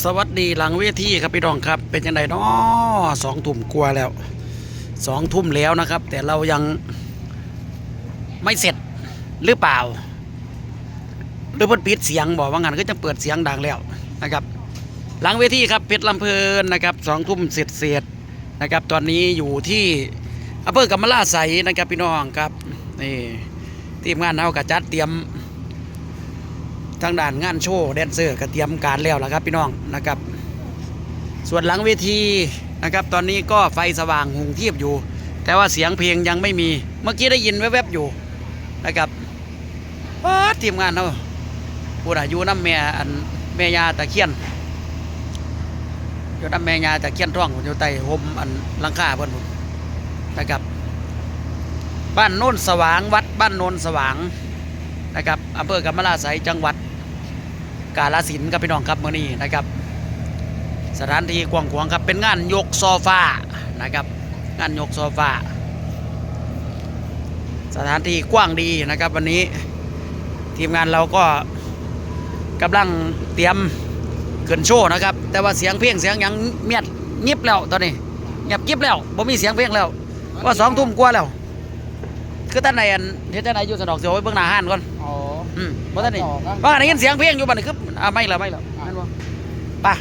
สวัสดีหลังเวทีครับพี่น้องครับ เป็นยังไงเนาะสองทุ่มกลัวแล้วสองทุ่มแล้วนะครับ แต่เรายังไม่เสร็จหรือเปล่า หรือเพิ่นปิดเสียงบอกว่างานก็จะเปิดเสียงดังแล้วนะครับ หลังเวทีครับเพชรลำเพลินนะครับสองทุ่มเสร็จเสร็จนะครับ ตอนนี้อยู่ที่อำเภอกำมะลาไสนะครับพี่น้องครับนี่ทีมงานเรากระจัดเตรียม ทางด้านงานโชว์แดนเซอร์ก็เตรียมการแล้วล่ะครับพี่น้องนะครับ ส่วนหลังเวทีนะครับตอนนี้ก็ไฟสว่างหุงเทียบอยู่ แต่ว่าเสียงเพลงยังไม่มีเมื่อกี้ได้ยินแวบๆอยู่นะครับว้าทีมงานเราพูดอายุน้ำแม่อันแม่ยาตะเคียนอยู่น้ำแม่ยาตะเคียนร่องอยู่ใต้ห่มอันลังคาเพิ่นพุ่นะครับ บ้านโน้นสว่างวัดบ้านโน้นสว่างนะครับอำเภอกำมะลาไสจังหวัด กาฬสินครับพี่น้องครับเมื่อนี้นะครับ สถานที่กว้างขวางครับเป็นงานยกโซฟานะครับ งานยกโซฟาสถานที่กว้างดีนะครับ วันนี้ทีมงานเราก็กำลังเตรียมขึ้นโชว์นะครับ แต่ว่าเสียงเพลงเสียงยังเมียดงิบแล้วตอนนี้เงียบกิบแล้วบ่มีเสียงเพลงแล้วว่าสองทุ่มกว่าแล้ว คือท่านไหนอันเฮ็ดท่านไหนอยู่สนอกเสียวไว้เบื้องหน้าห้านก่อน อ๋ออืมบ่ท่านนี่ต่อครับว่าได้ยินเสียงเพลงอยู่บัดนี้คืออ่าไม่ละไม่ละแม่นบ่ไป่ะ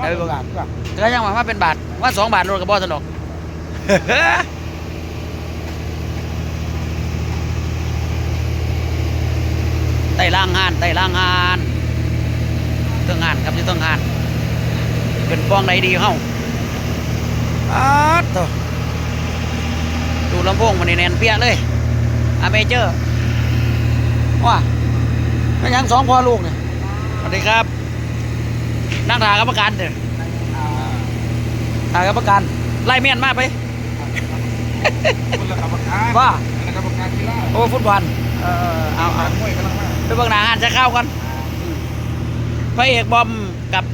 ไปเบิ่งกันดีกว่าก็ยังว่ามาเป็นบาทว่าสองบาทโลดก็บ่สนอกไต่ล่างหานไต่ล่างหานเรื่องงานครับที่ต้องงาน เป็นป้องใดดีเฮาอาดโตดูลำโพงมันนี่แน่นเปี้ยเลยอะเมเจอร์ว้า ไม่ยังสองพ่อลูกเนี่ยสวัสดีครับ นั่งถ่ายกรรมการเถอะถ่ายกรรมการไล่เมียนมาไปคุณละกรรมการว่าละกรรมการกีฬาโอ้ฟุตบอลเออเอาเอามวยกำลังมาไปเบิ่งหน้าหานจะเข้ากันพระเอกบอมกับ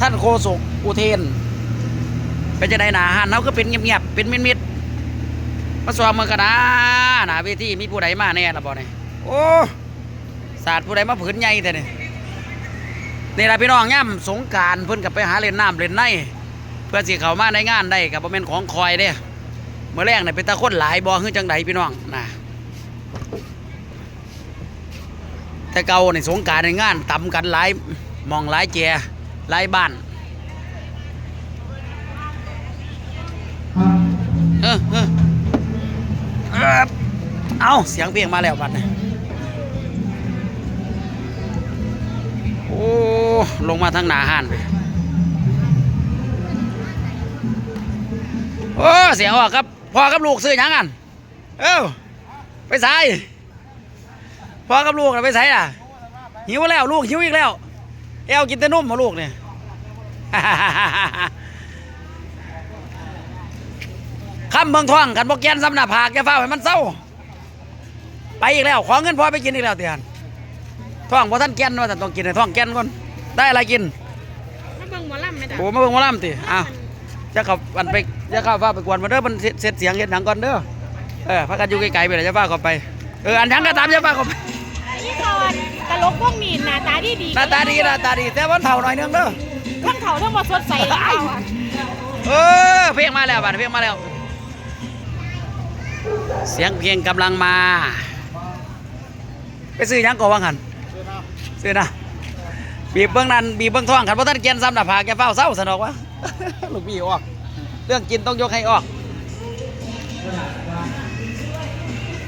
ท่านโคศกอุเทนเป็นจะได้หนาหานเขาก็เป็นเงียบๆเป็นมิดๆมาสวมมือกันนะหนาเวทีมีผู้ใดมาแน่ละบ่เนี่ยโอ้ ศาสตร์ผู้ใดมาผืนใหญ่แต่นี่นี่ละพี่น้องย่ำสงการเพิ่นกับไปหาเล่นน้ำเล่นในเพื่อสิเขามาในงานได้กับบ่แม่นของคอยเด้เมื่อแรกเนี่ยเป็นตาคนหลายบ่คือจังใดพี่น้องนะแต่เก่าในสงการในงานตำกันหลายมองหลายแจหลายบ้านเออเออเอาเสียงเพลงมาแล้วบัดนี้ โอ้ ลงมาทางหนาห้านไปโอ้เสียงออกครับพ่อกับลูกซื้อหยังกันเอ้าไปใส่พ่อกับลูกน่ะไปใส่ล่ะ หิวแล้วลูกหิวอีกแล้วแอวกินแต่นุ่มมาลูกเนี่ยคำเมืองท้องกันบอกแกนสำหนักผากแกเฝ้าให้มันเศร้า ไปอีกแล้ว ขอเงินพ่อไปกินอีกแล้วเตียน ท้องพอท่านแกนว่าแต่ต้องกินให้ท้องแกนก่อนได้อะไรกินมาเบิ่งหมอลำไหมจ๊ะโอ้มาเบิ่งหมาล่ำติอ้าวจะเข้าวันไปจะเข้าฟ้าไปกวนมาเด้อมันเสร็จเสร็จเสียงเห็นหนังก่อนเด้อเออพักกันอยู่ไกลๆไปเลยจะฟ้าเข้าไปเอออันยังก็ตามจะฟ้าเข้าไปนี่ตอนตลกพวกนี้หน้าตาดีดีหน้าตาดีหน้าตาดีแต่ว่าเท่าหน่อยนึงเด้อทั้งเขาทั้งหมดสดใสเลยเอาอะเออเพลงมาแล้วบัดเพลงมาแล้ว เสียงเพลงกำลังมา ไปซื้อหยังก่อวังหัน ซื้อนะบีบเบื้องนั้นบีบเบื้องท้องขันเพราะท่านเกียนซ้ำหน้าผากแกเฝ้าเศร้าสนอกวะลูกพี่ออก เรื่องกินต้องยกให้ออก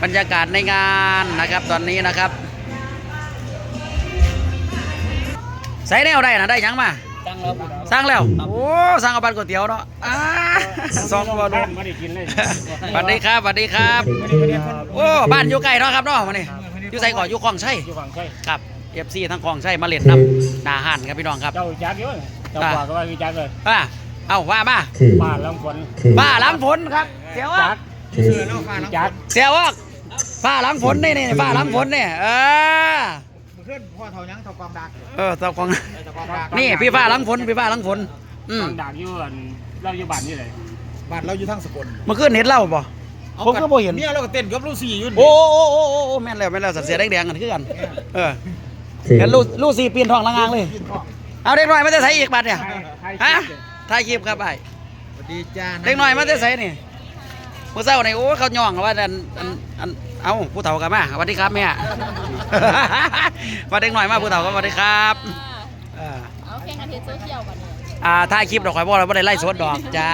บรรยากาศในงานนะครับตอนนี้นะครับ ใส่แนวได้นะได้หยังมาตั้งแล้วสร้างแล้ว โอ้สร้างเอาบันก๋วยเตี๋ยวเนาะอ่าสองตัวลูกไม่ได้กินเลยสวัสดีครับสวัสดีครับ โอ้ บ้านอยู่ใกล้เนาะครับเนาะมานี่อยู่ใส่ก่อนอยู่คลองใช่อยู่ฝั่งใช่ครับ เอฟซีทั้งคลองใช่มาเล่นน้ำหนาหันครับพี่น้องครับเจ้าจักเยอะเจ้าบอกว่าจักเลยอ่าเอาว่ามาบ้านลำฝนป้าหลังฝนครับเสียวว่าจักเสือแล้วฟ้าจักเสียวว่าป้าหลังฝนนี่นี่ป้าหลังฝนเนี่ยเออเพื่อนพ่อเท่ายังเท่ากองดักเออเจ้าของเท่ากองดักนี่พี่ป้าหลังฝนพี่ป้าหลังฝนอืมกองดักอยู่เราอยู่บ้านนี่เลยบ้านเราอยู่ทางสกลเมื่อคืนเห็นเล่าบ่ผมก็บ่เห็นเนี่ยเราก็เต้นกับลูกสี่อยู่นี่โอ้โอ้โอ้โอ้โอ้แม่นแล้วแม่นแล้วสัตว์เสียแดงๆกันคือกันเออ เห็นลูลูสี่ปีนทองละงางเลย เอาเด็กหน่อยมาจะใส่อีกบัตรเนี่ยใครฮะถ่ายคลิปครับไอ้สวัสดีจ้าเด็กหน่อยมาจะใส่นี่ผู้เศร้านี่โอ้เขาย่องว่าอันอันอันเอ้าผู้เฒ่ากันมาสวัสดีครับแม่มาเด็กหน่อยมาผู้เฒ่าก็สวัสดีครับเออเอาเพลงกันเทศโซเชียลบัดนี้อ่าถ่ายคลิปดอกข่อยบอกเราไม่ได้ไล่สดดอกจ้า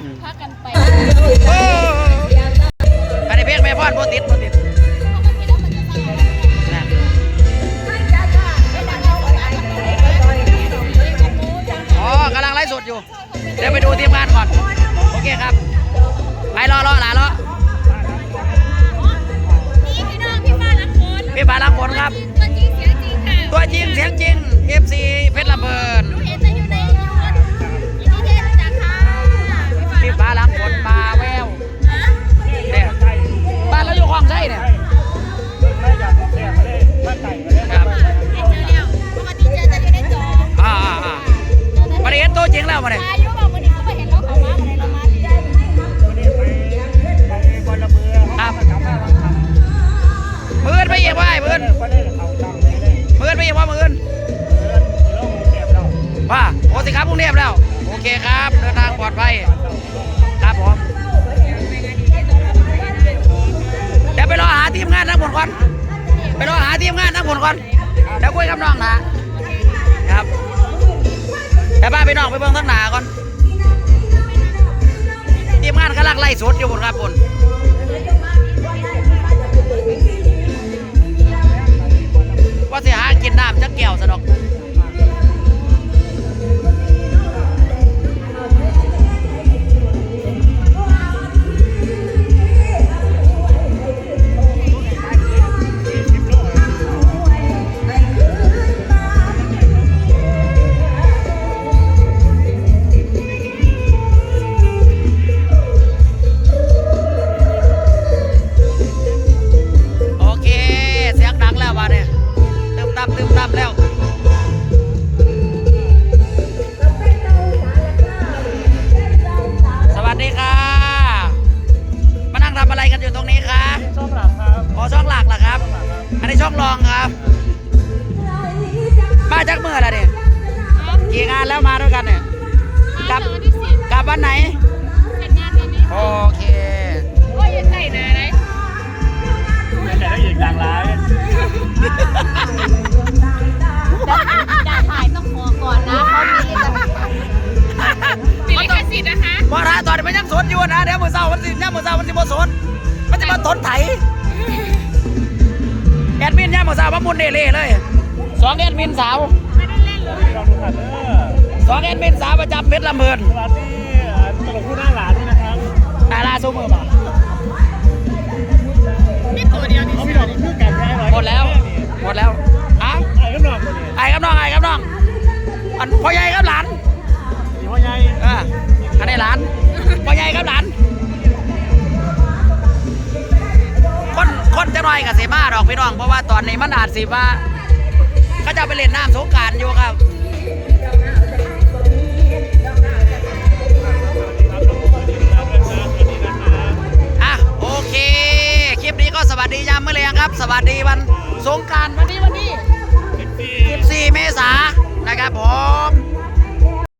อืมพากันไปโอ้อันนี้เพลงแม่พ่อนโบติดโบติด แล้วมาเนี่ยอายุบอกวันนี้เขาไปเห็นเราเขามาอะไรเรามาดีใจวันนี้ไปไปบอะเบือเขามาจับได้บางคำมือนไปอีกว่าไอ้มือนได้เขาจังเลยเลยมืนปอีกว่ามือนเดินกิโลเก็บเราว่าโอ้สิครับกรุงเทพแล้ว โอเคครับเดินทางปลอดภัยครับผมเดี๋ยวไปรอหาทีมงานทั้งหมดก่อนไปรอหาทีมงานทั้งหมดก่อนเดี๋ยวคุยกับน้องนะครับ แต่บ้าไปน้องไปเบิ่งทั้งหนาก่อนทีมงานกำลังไล่สดอยู่บนครับบนว่าสิหากินน้ำจักแก้วสะดอก ช่องรองครับ มาจากเมื่อไรเนี่ยกี่งานแล้วมาด้วยกันเนี่ยกลับวันที่สิบกลับวันไหนเสร็จงานวันนี้โอเคโอ้ยใส่นาเลยเป็นแต่ได้ยินดังร้ายจะถ่ายต้องขอก่อนนะเขามีลิขสิทธิ์นะคะว่าถ้าตอนนี้มันยังสดอยู่นะเดี๋ยวมือเศร้ามันสิย่ามมือเศร้ามันสิบ่สดมันจะมาทนไถแอด มินย่ามมือเศร้ามามุนเล่ๆเลยสองแอดมินสาวไม่ได้เล่นเลยลองดูกันเด้อสองแอดมินสาวประจำเพชรลำเพลินสวัสดีตลกผู้หน้าหลานด้วยนะครับดาราซูมือบ่านี่ตัวเดียวนี่เขาพี่ดอกคือกันแท้เลยหมดแล้วหมดแล้วอะไอ้ก็หนอกคนนี้ไอ้ครับน้องไอ้ครับน้องอันพ่อใหญ่ครับหลานดีว่าไงเอออันนี้หลานพ่อใหญ่ครับหลาน คนจะน้อยกับสีมาดอกพี่น้อง เพราะว่าตอนนี้มันอาจสิว่าเขาจะไปเล่นน้ำสงการอยู่ครับอะโอเค คลิปนี้ก็สวัสดียามมื้อแรงครับ สวัสดีวันสงการวันนี้วันนี้ 14 เมษายนนะครับผม